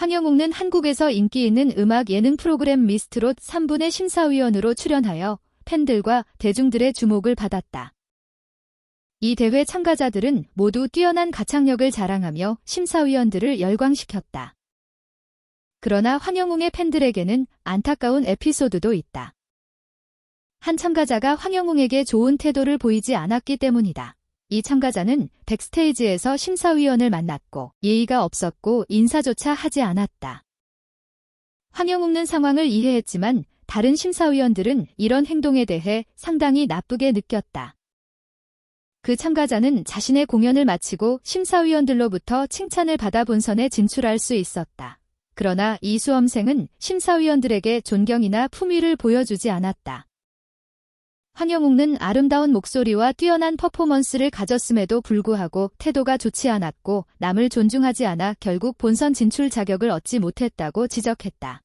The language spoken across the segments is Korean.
황영웅는 한국에서 인기 있는 음악 예능 프로그램 미스트롯 3분의 심사위원으로 출연하여 팬들과 대중들의 주목을 받았다. 이 대회 참가자들은 모두 뛰어난 가창력을 자랑하며 심사위원들을 열광시켰다. 그러나 황영웅의 팬들에게는 안타까운 에피소드도 있다. 한 참가자가 황영웅에게 좋은 태도를 보이지 않았기 때문이다. 이 참가자는 백스테이지에서 심사위원을 만났고 예의가 없었고 인사조차 하지 않았다. 황영웅은 상황을 이해했지만 다른 심사위원들은 이런 행동에 대해 상당히 나쁘게 느꼈다. 그 참가자는 자신의 공연을 마치고 심사위원들로부터 칭찬을 받아 본선에 진출할 수 있었다. 그러나 이 수험생은 심사위원들에게 존경이나 품위를 보여주지 않았다. 황영웅는 아름다운 목소리와 뛰어난 퍼포먼스를 가졌음에도 불구하고 태도가 좋지 않았고 남을 존중하지 않아 결국 본선 진출 자격을 얻지 못했다고 지적했다.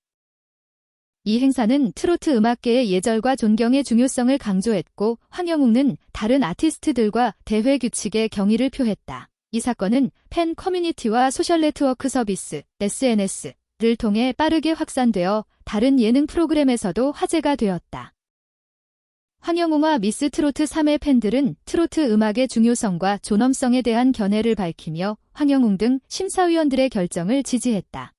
이 행사는 트로트 음악계의 예절과 존경의 중요성을 강조했고 황영웅은 다른 아티스트들과 대회 규칙에 경의를 표했다. 이 사건은 팬 커뮤니티와 소셜 네트워크 서비스, SNS를 통해 빠르게 확산되어 다른 예능 프로그램에서도 화제가 되었다. 황영웅과 미스 트로트 3의 팬들은 트로트 음악의 중요성과 존엄성에 대한 견해를 밝히며 황영웅 등 심사위원들의 결정을 지지했다.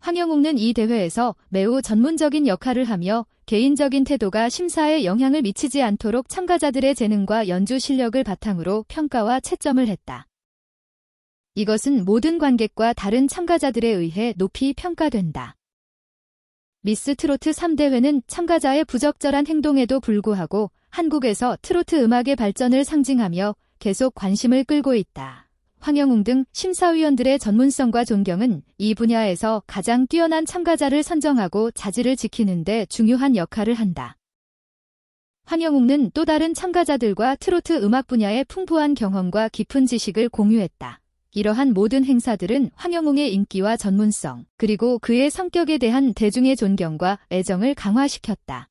황영웅은 이 대회에서 매우 전문적인 역할을 하며 개인적인 태도가 심사에 영향을 미치지 않도록 참가자들의 재능과 연주 실력을 바탕으로 평가와 채점을 했다. 이것은 모든 관객과 다른 참가자들에 의해 높이 평가된다. 미스 트로트 3대회는 참가자의 부적절한 행동에도 불구하고 한국에서 트로트 음악의 발전을 상징하며 계속 관심을 끌고 있다. 황영웅 등 심사위원들의 전문성과 존경은 이 분야에서 가장 뛰어난 참가자를 선정하고 자질을 지키는 데 중요한 역할을 한다. 황영웅은 또 다른 참가자들과 트로트 음악 분야의 풍부한 경험과 깊은 지식을 공유했다. 이러한 모든 행사들은 황영웅의 인기와 전문성, 그리고 그의 성격에 대한 대중의 존경과 애정을 강화시켰다.